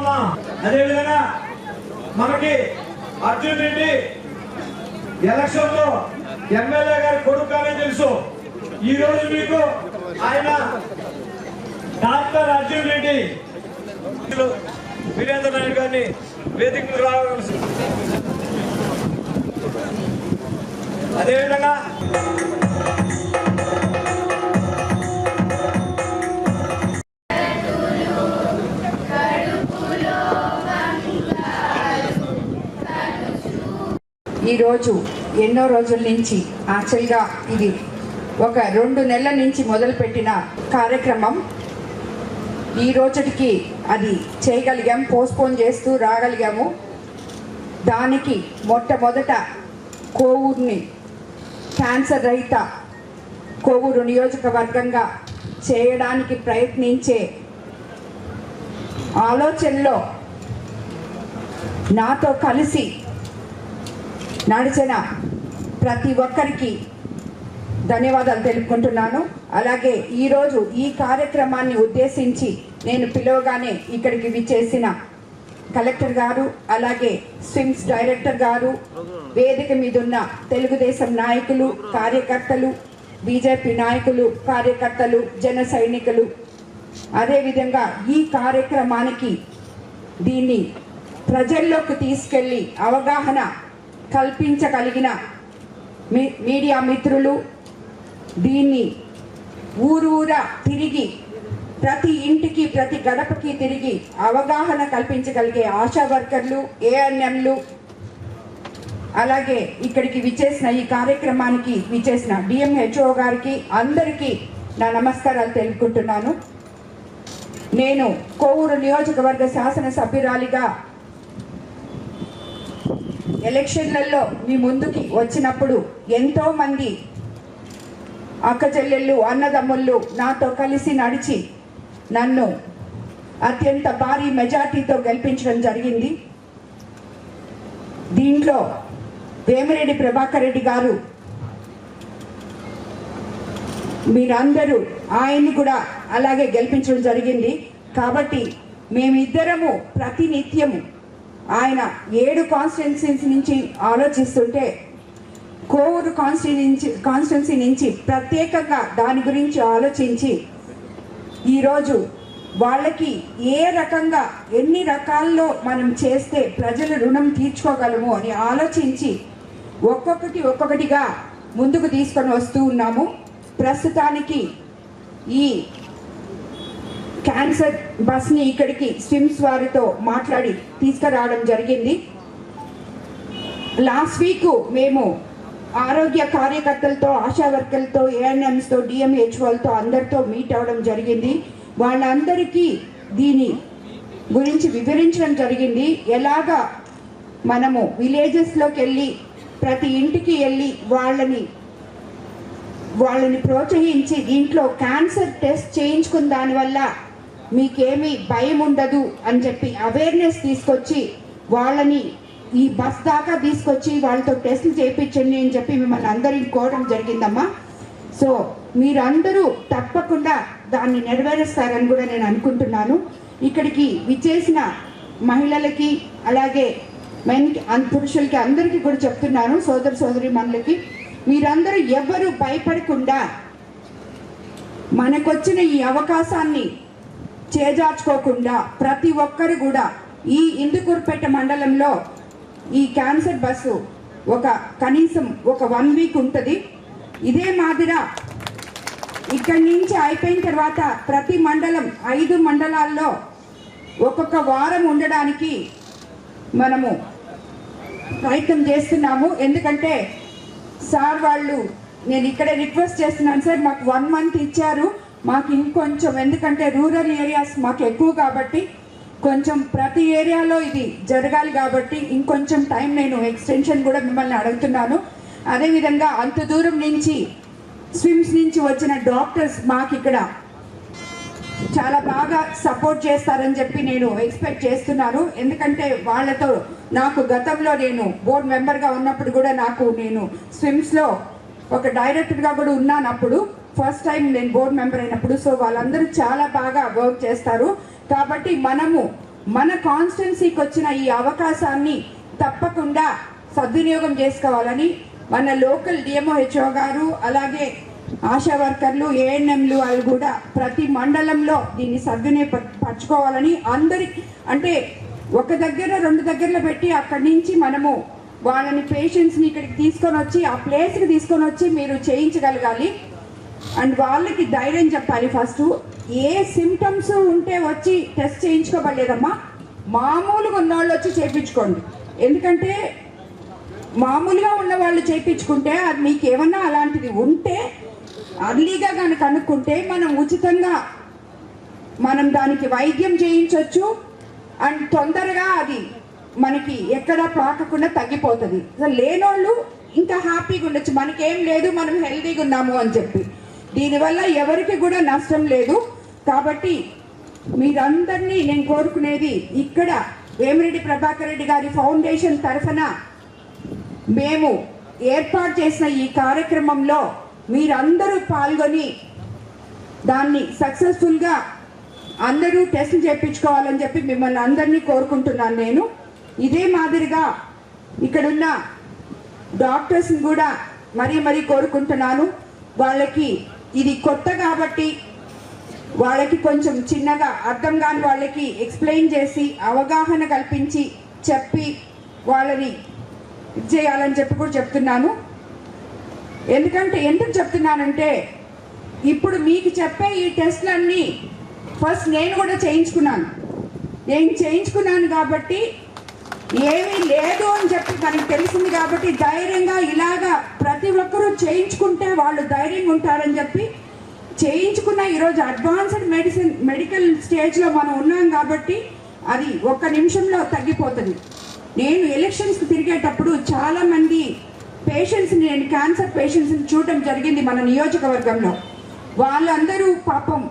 ఉన్నాం అదేవిధంగా మనకి అర్జున్ రెడ్డి ఎలక్షన్లో ఎమ్మెల్యే గారి కొడుకు అని తెలుసు. ఈ రోజు మీకు ఆయన డాక్టర్ అర్జున్ రెడ్డి. వీరేంద్ర నాయుడు గారిని వేదికకు రావాల్సి అదేవిధంగా ఈరోజు ఎన్నో రోజుల నుంచి యాక్చువల్గా ఇది ఒక రెండు నెలల నుంచి మొదలుపెట్టిన కార్యక్రమం. ఈ రోజుకి అది చేయగలిగాం పోస్ట్పోన్ చేస్తూ రాగలిగాము. దానికి మొట్టమొదట కోవూరుని క్యాన్సర్ రహిత కోవూరు నియోజకవర్గంగా చేయడానికి ప్రయత్నించే ఆలోచనలో నాతో కలిసి నడిచిన ప్రతి ఒక్కరికి ధన్యవాదాలు తెలుపుకుంటున్నాను. అలాగే ఈరోజు ఈ కార్యక్రమాన్ని ఉద్దేశించి నేను పిలవగానే ఇక్కడికి విచ్చేసిన కలెక్టర్ గారు అలాగే స్విమ్స్ డైరెక్టర్ గారు వేదిక మీద ఉన్న తెలుగుదేశం నాయకులు కార్యకర్తలు బీజేపీ నాయకులు కార్యకర్తలు జన సైనికులు. అదేవిధంగా ఈ కార్యక్రమానికి దీన్ని ప్రజల్లోకి తీసుకెళ్ళి అవగాహన కల్పించగలిగిన మీ మీడియా మిత్రులు దీన్ని ఊరూరా తిరిగి ప్రతి ఇంటికి ప్రతి గడపకి తిరిగి అవగాహన కల్పించగలిగే ఆశా వర్కర్లు ఏఎన్ఎంలు అలాగే ఇక్కడికి విచ్చేసిన ఈ కార్యక్రమానికి విచ్చేసిన డిఎంహెచ్ఓ గారికి అందరికీ నా నమస్కారాలు తెలుపుకుంటున్నాను. నేను కోవూరు నియోజకవర్గ శాసనసభ్యురాలిగా ఎలక్షన్లలో మీ ముందుకి వచ్చినప్పుడు ఎంతో మంది అక్క చెల్లెళ్ళు అన్నదమ్ముళ్ళు నాతో కలిసి నడిచి నన్ను అత్యంత భారీ మెజార్టీతో గెలిపించడం జరిగింది. దీంట్లో వేమిరెడ్డి ప్రభాకర్ రెడ్డి గారు మీరందరూ ఆయన్ని కూడా అలాగే గెలిపించడం జరిగింది. కాబట్టి మేమిద్దరము ప్రతినిత్యము ఆయన ఏడు కాన్స్టిట్యున్సీస్ నుంచి ఆలోచిస్తుంటే కోవూరు కాన్స్టిట్యున్సీ కాన్స్టిట్యున్సీ నుంచి ప్రత్యేకంగా దాని గురించి ఆలోచించి ఈరోజు వాళ్ళకి ఏ రకంగా ఎన్ని రకాల్లో మనం చేస్తే ప్రజల రుణం తీర్చుకోగలము అని ఆలోచించి ఒక్కొక్కటి ఒక్కొక్కటిగా ముందుకు తీసుకొని వస్తూ ఉన్నాము. ప్రస్తుతానికి ఈ క్యాన్సర్ బస్ని ఇక్కడికి స్విమ్స్ వారితో మాట్లాడి తీసుకురావడం జరిగింది. లాస్ట్ వీక్ మేము ఆరోగ్య కార్యకర్తలతో ఆశా వర్కర్లతో ఏఎన్ఎంస్తో డిఎంహెచ్ఓలతో అందరితో మీట్ అవ్వడం జరిగింది. వాళ్ళందరికీ దీని గురించి వివరించడం జరిగింది. ఎలాగా మనము విలేజెస్లోకి వెళ్ళి ప్రతి ఇంటికి వెళ్ళి వాళ్ళని వాళ్ళని ప్రోత్సహించి దీంట్లో క్యాన్సర్ టెస్ట్ చేయించుకున్న దానివల్ల మీకేమీ భయం ఉండదు అని చెప్పి అవేర్నెస్ తీసుకొచ్చి వాళ్ళని ఈ బస్ దాకా తీసుకొచ్చి వాళ్ళతో టెస్టులు చేయించండి అని చెప్పి మిమ్మల్ని అందరిని కోరడం జరిగిందమ్మా. సో మీరందరూ తప్పకుండా దాన్ని నెరవేరుస్తారని కూడా నేను అనుకుంటున్నాను. ఇక్కడికి విచ్చేసిన మహిళలకి అలాగే మెన్కి పురుషులకి అందరికీ కూడా చెప్తున్నాను సోదర సోదరి మనులకి మీరందరూ ఎవ్వరూ భయపడకుండా మనకొచ్చిన ఈ అవకాశాన్ని చేజార్చుకోకుండా ప్రతి ఒక్కరు కూడా ఈ ఇందుకూరుపేట మండలంలో ఈ క్యాన్సర్ బస్సు ఒక కనీసం ఒక వన్ వీక్ ఉంటుంది. ఇదే మాదిరా ఇక్కడి నుంచి అయిపోయిన తర్వాత ప్రతి మండలం ఐదు మండలాల్లో ఒక్కొక్క వారం ఉండడానికి మనము ప్రయత్నం చేస్తున్నాము. ఎందుకంటే సార్ వాళ్ళు నేను ఇక్కడే రిక్వెస్ట్ చేస్తున్నాను సార్ మాకు వన్ మంత్ ఇచ్చారు. మాకు ఇంకొంచెం ఎందుకంటే రూరల్ ఏరియాస్ మాకు ఎక్కువ కాబట్టి కొంచెం ప్రతి ఏరియాలో ఇది జరగాలి కాబట్టి ఇంకొంచెం టైం నేను ఎక్స్టెన్షన్ కూడా మిమ్మల్ని అడుగుతున్నాను. అదేవిధంగా అంత దూరం నుంచి స్విమ్స్ నుంచి వచ్చిన డాక్టర్స్ మాకు ఇక్కడ చాలా బాగా సపోర్ట్ చేస్తారని చెప్పి నేను ఎక్స్పెక్ట్ చేస్తున్నాను. ఎందుకంటే వాళ్ళతో నాకు గతంలో నేను బోర్డ్ మెంబర్గా ఉన్నప్పుడు కూడా నాకు నేను స్విమ్స్లో ఒక డైరెక్టర్గా కూడా ఉన్నాను అప్పుడు ఫస్ట్ టైం నేను బోర్డ్ మెంబర్ అయినప్పుడు సో వాళ్ళందరూ చాలా బాగా వర్క్ చేస్తారు. కాబట్టి మనము మన కాన్స్టెన్సీకి వచ్చిన ఈ అవకాశాన్ని తప్పకుండా సద్వినియోగం చేసుకోవాలని మన లోకల్ డిఎంఓహెచ్ఓ గారు అలాగే ఆశా వర్కర్లు ఏఎన్ఎంలు వాళ్ళు కూడా ప్రతి మండలంలో దీన్ని సద్వినియోగపరచుకోవాలని అందరి అంటే ఒక దగ్గర రెండు దగ్గరలో పెట్టి అక్కడి నుంచి మనము వాళ్ళని పేషెంట్స్ని ఇక్కడికి తీసుకొని వచ్చి ఆ ప్లేస్కి తీసుకొని వచ్చి మీరు చేయించగలగాలి. అండ్ వాళ్ళకి ధైర్యం చెప్పాలి ఫస్ట్. ఏ సిమ్టమ్స్ ఉంటే వచ్చి టెస్ట్ చేయించుకోబడలేదమ్మా. మామూలుగా ఉన్నవాళ్ళు వచ్చి చేయించుకోండి. ఎందుకంటే మామూలుగా ఉన్న వాళ్ళు చేయించుకుంటే అది మీకు ఏమన్నా అలాంటిది ఉంటే అర్లీగా కనుక కనుక్కుంటే మనం ఉచితంగా మనం దానికి వైద్యం చేయించవచ్చు అండ్ తొందరగా అది మనకి ఎక్కడ పాకకుండా తగ్గిపోతుంది. అసలు లేనోళ్ళు ఇంకా హ్యాపీగా ఉండొచ్చు. మనకేం లేదు మనం హెల్తీగా ఉన్నాము అని చెప్పి. దీనివల్ల ఎవరికి కూడా నష్టం లేదు. కాబట్టి మీరందరినీ నేను కోరుకునేది ఇక్కడ వేమిరెడ్డి ప్రభాకర్ రెడ్డి గారి ఫౌండేషన్ తరఫున మేము ఏర్పాటు చేసిన ఈ కార్యక్రమంలో మీరందరూ పాల్గొని దాన్ని సక్సెస్ఫుల్గా అందరూ టెస్ట్ చేయించుకోవాలని చెప్పి మిమ్మల్ని అందరినీ కోరుకుంటున్నాను నేను. ఇదే మాదిరిగా ఇక్కడున్న డాక్టర్స్ని కూడా మరీ మరీ కోరుకుంటున్నాను. వాళ్ళకి ఇది కొత్త కాబట్టి వాళ్ళకి కొంచెం చిన్నగా అర్థం కాని వాళ్ళకి ఎక్స్ప్లెయిన్ చేసి అవగాహన కల్పించి చెప్పి వాళ్ళని ఇది చేయాలని చెప్పి కూడా చెప్తున్నాను. ఎందుకంటే ఎందుకు చెప్తున్నానంటే ఇప్పుడు మీకు చెప్పే ఈ టెస్ట్లన్నీ ఫస్ట్ నేను కూడా చేయించుకున్నాను. నేను చేయించుకున్నాను కాబట్టి ఏమీ లేదు అని చెప్పి మనకి తెలిసింది కాబట్టి ధైర్యంగా ఇలాగా ప్రతి ఒక్కరూ చేయించుకుంటే వాళ్ళు ధైర్యంగా ఉంటారని చెప్పి చేయించుకున్న ఈరోజు అడ్వాన్స్డ్ మెడిసిన్ మెడికల్ స్టేజ్లో మనం ఉన్నాం కాబట్టి అది ఒక్క నిమిషంలో తగ్గిపోతుంది. నేను ఎలక్షన్స్కి తిరిగేటప్పుడు చాలామంది పేషెంట్స్ని నేను క్యాన్సర్ పేషెంట్స్ని చూడటం జరిగింది మన నియోజకవర్గంలో. వాళ్ళందరూ పాపం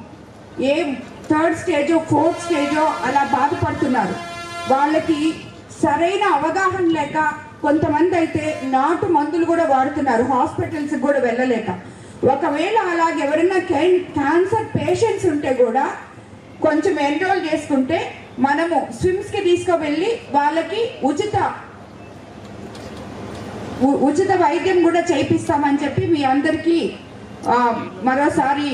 ఏ థర్డ్ స్టేజో ఫోర్త్ స్టేజో అలా బాధపడుతున్నారు. వాళ్ళకి సరైన అవగాహన లేక కొంతమంది అయితే నాటు మందులు కూడా వాడుతున్నారు హాస్పిటల్స్కి కూడా వెళ్ళలేక. ఒకవేళ అలాగే ఎవరైనా క్యాన్సర్ పేషెంట్స్ ఉంటే కూడా కొంచెం ఎన్రోల్ చేసుకుంటే మనము స్విమ్స్కి తీసుకువెళ్ళి వాళ్ళకి ఉచిత ఉచిత వైద్యం కూడా చేయిస్తామని చెప్పి మీ అందరికీ మరోసారి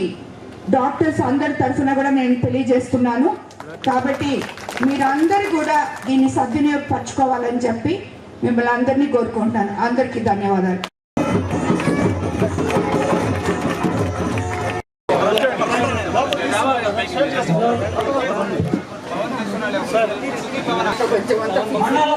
డాక్టర్స్ అందరి తరఫున కూడా నేను తెలియజేస్తున్నాను. కాబట్టి మీరందరూ కూడా దీన్ని సద్వినియోగపరచుకోవాలని చెప్పి మిమ్మల్ని అందరినీ కోరుకుంటున్నాను. అందరికీ ధన్యవాదాలు. మండల